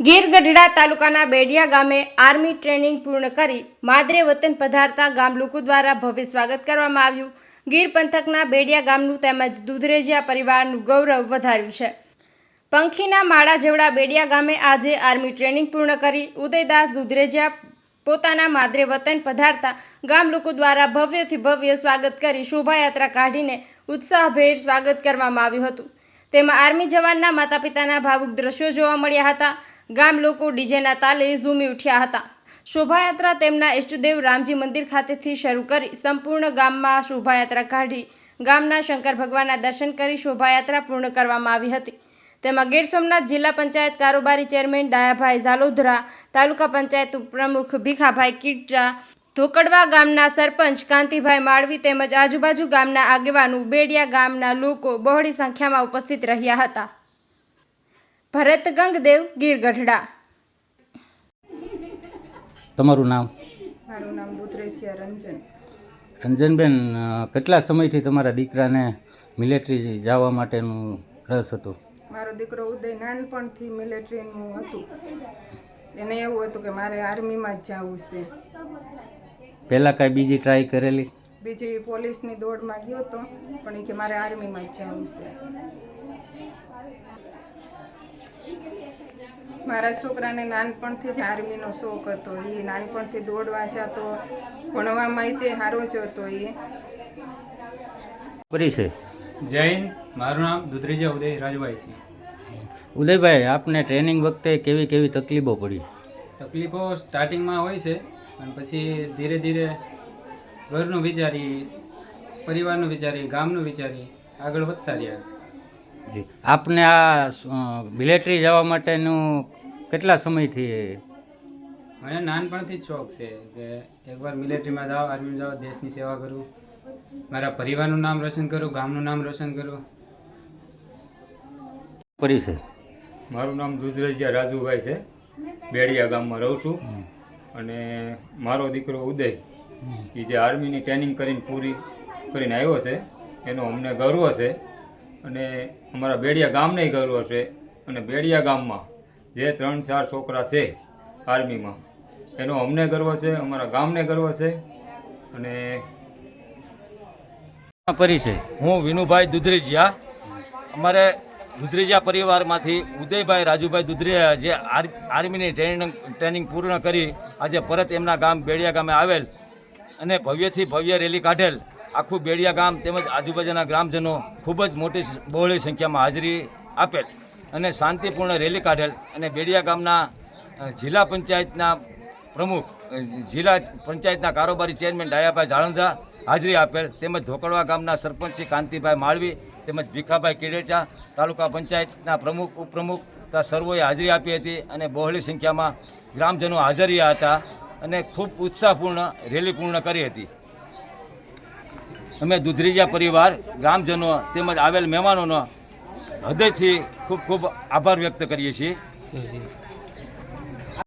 ગીર ગઢડા તાલુકાના બેડિયા ગામે army training પૂર્ણ કરી માદરે વતન પધારતા ગામ લોકો દ્વારા ભવ્ય સ્વાગત કરવામાં આવ્યું. ગીર પંથકના બેડિયા ગામનું તેમજ દૂધરેજિયા પરિવારનું ગૌરવ વધાર્યું છે. પંખીના માળા જેવડા બેડિયા ગામે આજે આર્મી ટ્રેનિંગ પૂર્ણ કરી. ઉદયદાસ દૂધરેજિયા પોતાના માદરે વતન પધારતા ગામ લોકો દ્વારા ભવ્યથી ભવ્ય સ્વાગત કરી શોભાયાત્રા કાઢીને ઉત્સાહભેર સ્વાગત કરવામાં આવ્યું હતું. તેમાં આર્મી જવાનના માતા પિતાના ભાવુક દ્રશ્યો જોવા મળ્યા હતા. ગામ લોકો ડીજેના તાલે ઝૂમી ઉઠ્યા હતા. શોભાયાત્રા તેમના ઇષ્ટદેવ રામજી મંદિર ખાતેથી શરૂ કરી સંપૂર્ણ ગામમાં શોભાયાત્રા કાઢી ગામના શંકર ભગવાનના દર્શન કરી શોભાયાત્રા પૂર્ણ કરવામાં આવી હતી. તેમાં ગીર સોમનાથ જિલ્લા પંચાયત કારોબારી ચેરમેન ડાયાભાઈ ઝાલોધરા, તાલુકા પંચાયત ઉપપ્રમુખ ભીખાભાઈ કિટજા ધોકડવા ગામના સરપંચ કાંતિભાઈ માળવી તેમજ આજુબાજુ ગામના આગેવાનો બેડિયા ગામના લોકો બહોળી સંખ્યામાં ઉપસ્થિત રહ્યા હતા. ભરત ગંગદેવ ગીર ગઢડા તમારું નામ? મારું નામ દુધરેચિયા રંજન. રંજનબેન કેટલા સમયથી તમારા દીકરાને મિલિટરી જવા માટેનું રસ હતો? મારો દીકરો ઉદય નાનપણથી મિલિટરીનું હતું. એને એવું હતું કે મારે આર્મીમાં જ જવું છે. પહેલાં કાંઈ બીજી ટ્રાય કરેલી? બીજી પોલીસની દોડમાં ગયો હતો પણ એ કે મારે આર્મીમાં જ જવું છે. મારા છોકરાને નાનપણથી જ આર્મીનો શોખ હતો. એ નાનપણથી દોડવા જતો ભણવામાં તે સારો જ હતો એ. પરિચય જય હિન્દ. મારું નામ દુધરેજા ઉદય રાજભાઈ છે. ઉદયભાઈ આપને ટ્રેનિંગ વખતે કેવી કેવી તકલીફો પડી? તકલીફો સ્ટાર્ટિંગમાં હોય છે અને પછી ધીરે ધીરે ઘરનું વિચારી પરિવારનું વિચારી ગામનું વિચારી આગળ વધતા રહ્યા. જી. આપને આ મિલિટરી જવા માટેનું કેટલા સમયથી મને નાનપણથી જ શોખ છે કે એકવાર મિલિટરીમાં જાઓ આર્મીમાં જાઓ દેશની સેવા કરું મારા પરિવારનું નામ રોશન કરું ગામનું નામ રોશન કરું. પરિસર. મારું નામ દુધરેજિયા રાજુભાઈ છે. બેડિયા ગામમાં રહું છું. અને મારો દીકરો ઉદય એ જે આર્મીની ટ્રેનિંગ કરીને પૂરી કરીને આવ્યો છે એનો અમને ગર્વ છે. અને અમારા બેડિયા ગામને ગર્વ છે. અને બેડિયા ગામમાં જે ત્રણ ચાર છોકરા છે આર્મીમાં એનો અમને ગર્વ છે અમારા ગામને ગર્વ છે. અને પરિચય હું વિનુભાઈ દુધરેજિયા. અમારે દુધરેજિયા પરિવારમાંથી ઉદયભાઈ રાજુભાઈ દુધરેજિયા જે આર આર્મીની ટ્રેનિંગ ટ્રેનિંગ પૂર્ણ કરી આજે પરત એમના ગામ બેડિયા ગામે આવેલ અને ભવ્યથી ભવ્ય રેલી કાઢેલ. આખું બેડિયા ગામ તેમજ આજુબાજુના ગ્રામજનો ખૂબ જ મોટી બહોળી સંખ્યામાં હાજરી આપેલ અને શાંતિપૂર્ણ રેલી કાઢેલ અને બેડિયા ગામના જિલ્લા પંચાયતના પ્રમુખ જિલ્લા પંચાયતના કારોબારી ચેરમેન ડાયાભાઈ જાળંધા હાજરી આપેલ તેમજ ધોકડવા ગામના સરપંચ શ્રી કાંતિભાઈ માળવી તેમજ ભીખાભાઈ કિડેચા તાલુકા પંચાયતના પ્રમુખ, ઉપપ્રમુખ તથા સર્વોએ હાજરી આપી હતી અને બહોળી સંખ્યામાં ગ્રામજનો હાજર હતા અને ખૂબ ઉત્સાહપૂર્ણ રેલી પૂર્ણ કરી હતી. અમે દુધરીજા પરિવાર ગ્રામજનો તેમજ આવેલ મહેમાનોનો હૃદયથી ખૂબ ખૂબ આભાર વ્યક્ત કરીએ છીએ.